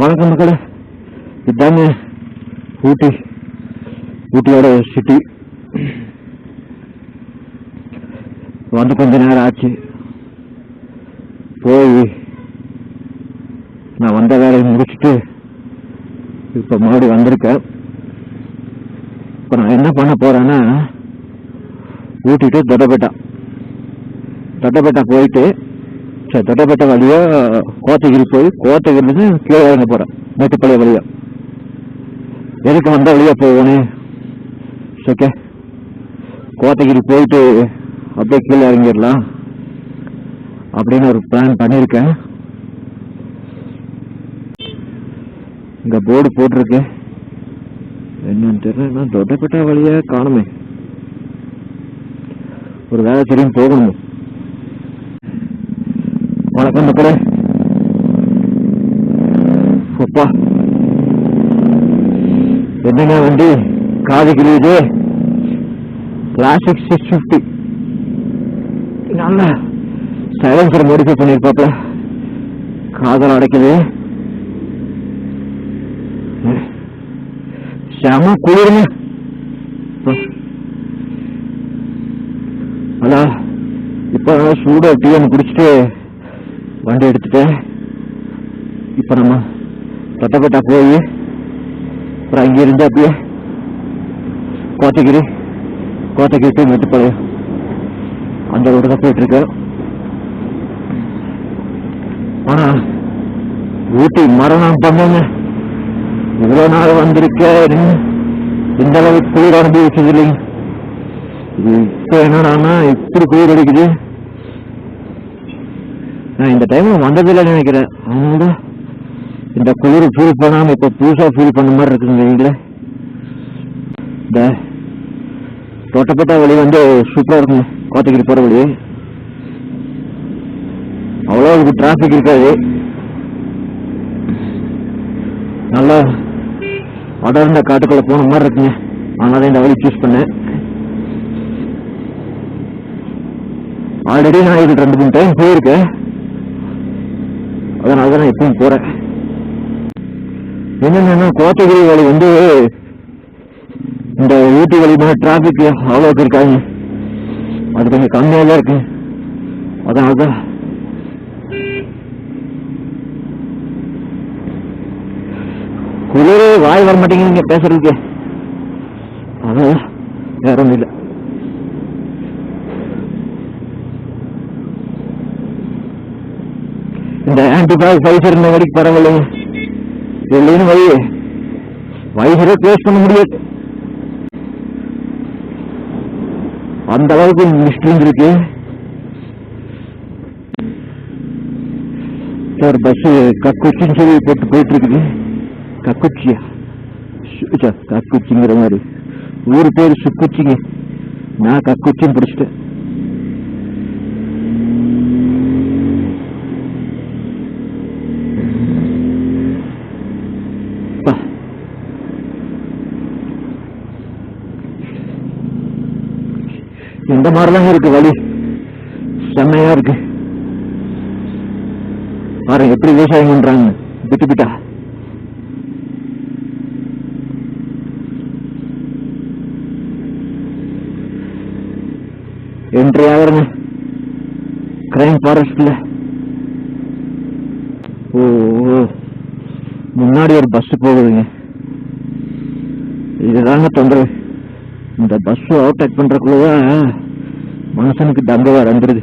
வணக்கம் மக்களே. இதுதாங்க ஊட்டி. ஊட்டியோட சிட்டி வந்து கொஞ்ச நேரம் ஆச்சு. போய் நான் வந்த வேலையை முடிச்சுட்டு இப்போ மறுபடி வந்திருக்கேன். இப்போ நான் என்ன பண்ண போறேன்னா ஊட்டிட்டு தொட்டப்பேட்டா தொட்டப்பேட்டா போயிட்டு சரி தொட்டபெட்டா வழியா கோத்தகிரி போய் கோத்தகிரிலேருந்து கீழே இறங்க போறேன். மேட்டுப்பாளைய வழியா. எதுக்கு வந்த வழியா போகணும்? ஓகே கோத்தகிரி போயிட்டு அப்படியே கீழே இறங்கிடலாம். அப்படின்னு ஒரு பிளான் பண்ணியிருக்கேன். இங்க போர்டு போட்டிருக்கு. என்னன்னு தெரியல. தொட்டப்பட்ட வழியா காணுமே. ஒரு வேலை தெரியும் போகணுமே. வணக்கம் அப்பா என்னங்க வண்டி காது கிழியுது கிளாசிக் சிக்ஸ் ஃபிஃப்டி நல்ல சைலன்சர் மோடிஃபை பண்ணியிருப்பாப்ல காதல் அடைக்குது செம குளிருங்க அண்ணா இப்போ சூடாக டீ ஒன்று குடிச்சிட்டு வண்டி எடுத்துட்டேன் இப்போ நம்ம தொட்டப்பட்டா போய் அப்புறம் அங்கே இருந்து அப்படியே கோத்தகிரி கோத்தகிரி டு மெட்டுப்பாளையம் அந்த ரோடு தான் போயிட்டு ஆனால் ஆனா ஊட்டி மரணம் பண்ணுங்க இவ்வளவு நாள் வந்திருக்கேன். இந்த அளவுக்கு குளிர் அனுபவிச்சது இல்லைங்க. இப்போ இப்ப என்னடான்னா இப்படி குளிர் அடிக்குது. நான் இந்த டைம்ல வந்ததில்லை நினைக்கிறேன். இந்த குளிர் ஃபீல் பண்ணாம இப்ப புதுசா ஃபீல் பண்ண மாதிரி இருக்குங்க வீட்டுல இந்த தோட்டப்பட்ட வழி வந்து சூப்பரா இருக்குங்க. கோத்தகிரி போற வழி. அவ்வளோ இதுக்கு டிராஃபிக் இருக்காது. நல்லா அடர்ந்த காட்டுக்குள்ள போன மாதிரி இருக்குங்க. அதனால இந்த வழி சூஸ் பண்ணேன். ஆல்ரெடி நான் இது ரெண்டு மூணு டைம் போயிருக்கேன். அதனால தான் நான் எப்பவும் போறேன். என்னன்னா கோத்தகிரி வழி வந்து இந்த ஊட்டி வழி மாதிரி டிராபிக் அவ்வளோக்கு இருக்காங்க. அது கொஞ்சம் கம்மியாக தான் இருக்கு. அதனால தான் குளிரே வாய் வர மாட்டேங்குது பேசுறதுக்கு. அதான் வேற ஒன்றும் இல்லை. இந்த ஆன்டிபாய் பைசர் இந்த வரைக்கும் பரவாயில்லைங்க இல்லைன்னு வை வயசரை பேஸ் பண்ண முடியாது. அந்த அளவுக்கு மிஸ்டிங் இருக்கு சார் பஸ் கக்குச்சின்னு சொல்லி போட்டு போயிட்டு இருக்குது கக்குச்சியா கக்குச்சிங்கிற மாதிரி. ஊர் பேர் சுக்குச்சிங்க. நான் கக்குச்சின்னு பிடிச்சிட்டேன் அப்பா. இந்த இருக்கு வழி செம்மையா இருக்கு. பாருங்க எப்படி விவசாயம் பண்றாங்க. பிட்டு பிட்டா. என்ட்ரி ஆகுறங்க கிரைம் ஃபாரஸ்ட்ல ஓ ஓ. முன்னாடி ஒரு பஸ் போகுதுங்க. இதுதாங்க தொந்தரவு. இந்த பஸ் ஓவர்டேக் பண்றதுக்குள்ளதான் மனுஷனுக்கு தங்க வந்துருது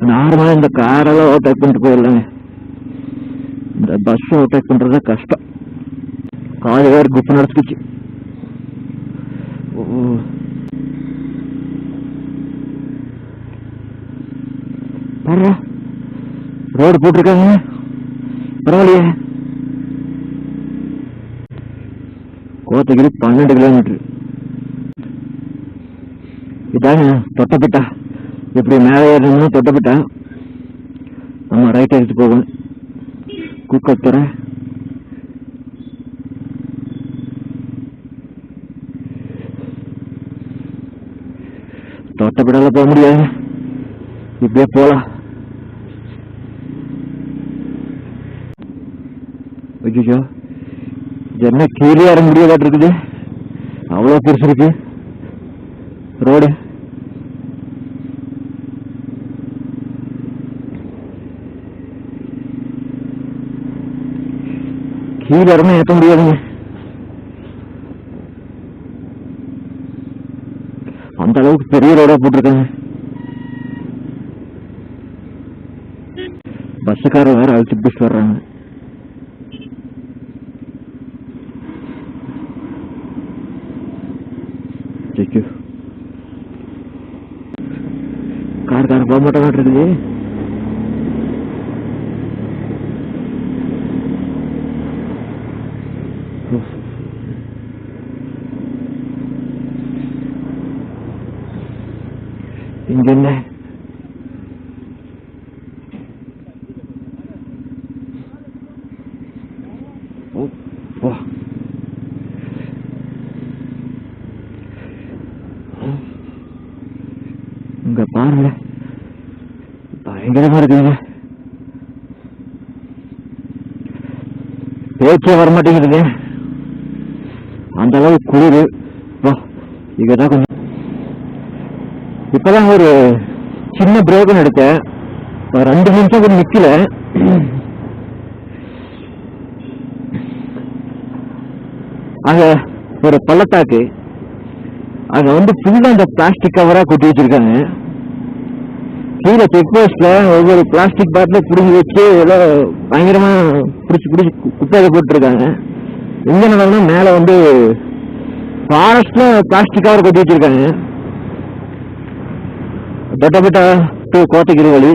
நார்மலா இந்த காரெல்லாம் ஓவர்டேக் பண்ணிட்டு போயிடலாங்க இந்த பஸ் ஓவர்டேக் பண்றது கஷ்டம். காது வேற குப்பு நடத்துக்குச்சு ஓ. ரோடு போட்டிருக்காங்க. பரவாயில்லையே. கோத்தகிரி பன்னெண்டு கிலோமீட்டர் இதாங்க தொட்டப்பட்டா. இப்படி மேலே ஏறணும்னா தொட்டப்பட்டா. நம்ம ரைட் எடுத்து போகணும் குக்கத்துறை தொட்டப்பட்டால போக முடியாது. இப்படியே போலாம். ஐயோ என்ன கீழே இறங்க முடியாதாட்டு இருக்குது. அவ்வளோ பெருசு இருக்கு. ரோடு. கீழே இறங்க ஏற்ற முடியாதுங்க. அந்த அளவுக்கு பெரிய ரோடா போட்டிருக்காங்க. பஸ்ஸுக்கார வேற அழைச்சி பிடிச்சிட்டு வர்றாங்க ஐயோ கார் கார் போக மாட்டேன் இருக்குது இங்க என்ன? ஓ, வா. இங்க பாருங்க. பயங்கரமா இருக்குங்க பேச்சே வரமாட்டேங்குதுங்க. அந்த அளவு குளிர். வா இங்கதான் கொஞ்சம் இப்போதான் ஒரு சின்ன பிரேக்கன் எடுத்தேன். ரெண்டு நிமிஷம் கூட நிற்கல அங்க ஒரு பள்ளத்தாக்கு. அங்க வந்து ஃபுல்லாக அந்த பிளாஸ்டிக் கவரா கொட்டி வச்சிருக்காங்க. கீழே செக் போஸ்ட்ல ஒவ்வொரு பிளாஸ்டிக் பாட்டில புடிங்கி வச்சு எல்லாம் பயங்கரமா புடிச்சு புடிச்சு கு- போட்டுருக்காங்க. எங்க நடந்தா மேல வந்து ஃபாரஸ்ட்ல பிளாஸ்டிக் கவர் கொட்டி வச்சிருக்காங்க. தொட்டபெட்டா டு கோத்தகிரி வழி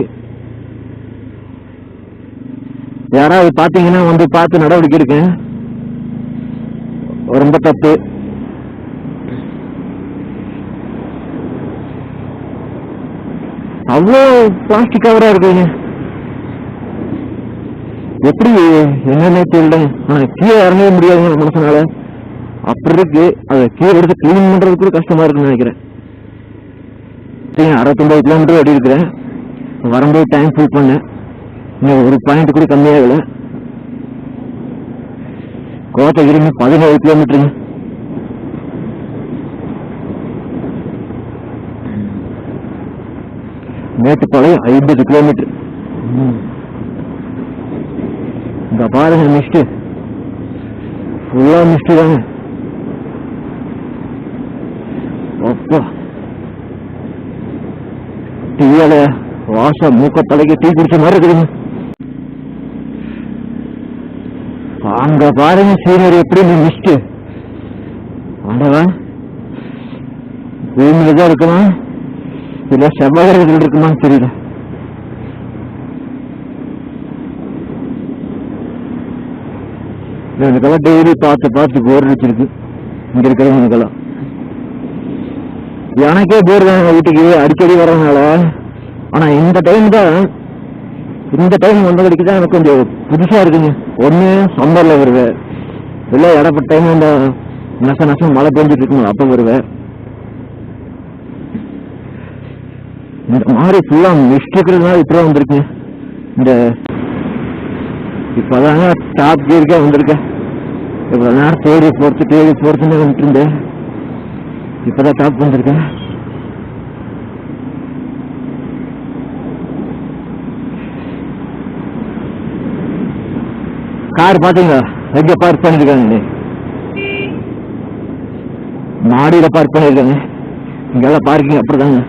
யாராவது பார்த்தீங்கன்னா வந்து பார்த்து நடவடிக்கை இருக்கு ரொம்ப தப்பு அவ்வளோ பிளாஸ்டிக் கவராக இருக்குங்க எப்படி என்னன்னே தெரியல ஆனால் கீழே இறங்கவே முடியாதுங்க மனசனால அப்படி இருக்கு அதை கீழே எடுத்து கிளீன் பண்ணுறதுக்கு கூட கஷ்டமா இருக்குன்னு நினைக்கிறேன் அறுபத்தொம்பது கிலோமீட்டர் ஓடி இருக்கிறேன். வரும்போது டைம் ஃபுல் பண்ணேன். இன்னும் ஒரு பாயிண்ட் கூட கம்மியாகல. கோத்தகிரி இன்னும் பதினேழு கிலோமீட்டருங்க மேட்டுப்பாளையம் ஐம்பது கிலோமீட்டர் இந்த பாருங்க மிஸ்டு ஃபுல்லா மிஸ்டு தாங்க அப்பா டீயால வாசம் மூக்க பழகி டீ குடிச்ச மாதிரி இருக்குதுங்க. அங்க பாருங்க சீனரி எப்படி மிஸ்ட் ஆண்டவா பூமியில தான் இருக்குமா? இல்ல செவ்வாய்கள் இருக்குமான்னு தெரியல. எனக்கெல்லாம் டெய்லி பார்த்து பார்த்து போர் அடிச்சிருக்கு. இங்க இருக்கிறவங்களுக்கெல்லாம் எனக்கே போர் தான் வீட்டுக்கு. அடிக்கடி வர்றதுனால. ஆனா இந்த டைம் தான் இந்த டைம் வந்தபடிக்கு தான் எனக்கு கொஞ்சம் புதுசா இருக்குங்க. ஒண்ணு சம்மர்ல வருவேன். இல்ல இடப்பட்ட டைம் இந்த நச நசம் மழை பெஞ்சிட்டு இருக்குங்க அப்ப வருவேன். இந்த மாதிரி ஃபுல்லா மிஸ்ட் இருக்கிறதுனால இப்படிதான் வந்திருக்குங்க இந்த இப்பதாங்க டாப் கியருக்கே வந்திருக்கேன். இவ்வளவு நேரம் தேடி போறது தேடி போறதுன்னு வந்துட்டு இருந்தேன். இப்பதான் டாப் வந்திருக்கேன் கார் பாத்தீங்களா எங்க பார்க் பண்ணிருக்காங்க மாடியில பார்க் பண்ணிருக்காங்க இங்கெல்லாம் பார்க்கிங் அப்படிதாங்க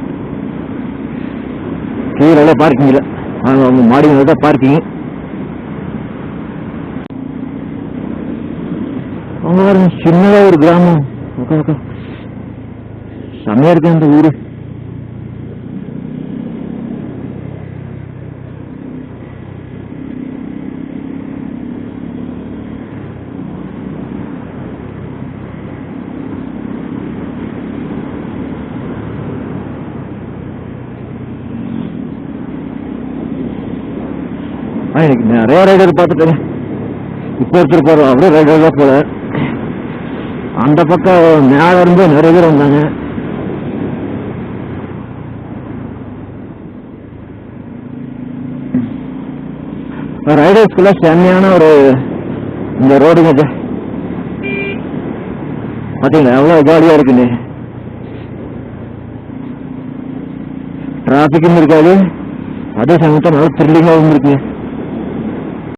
கீழே பார்க்கிங் இல்ல. அவங்க மாடி தான் பார்க்கிங் அவங்க சின்னதா ஒரு கிராமம். செம்மையா இருக்கு இந்த ஊரு. ஆ, எனக்கு நிறைய ரைடர் பார்த்துட்டேன் இப்போ ஒருத்தர் போறோம். அப்படியே ரைடர் தான் போகிறேன் அந்த பக்கம் மேல இருந்து நிறைய பேர் வந்தாங்க. ரைடர்ஸ்க்குள்ள செம்மையான ஒரு இந்த ரோடுங்க இது. பார்த்தீங்களா எவ்வளோ ஜாலியா இருக்குன்னு. டிராஃபிக்கும் இருக்காது. அதே சமயத்தில் நல்லா த்ரில்லிங்காகவும் இருக்கு.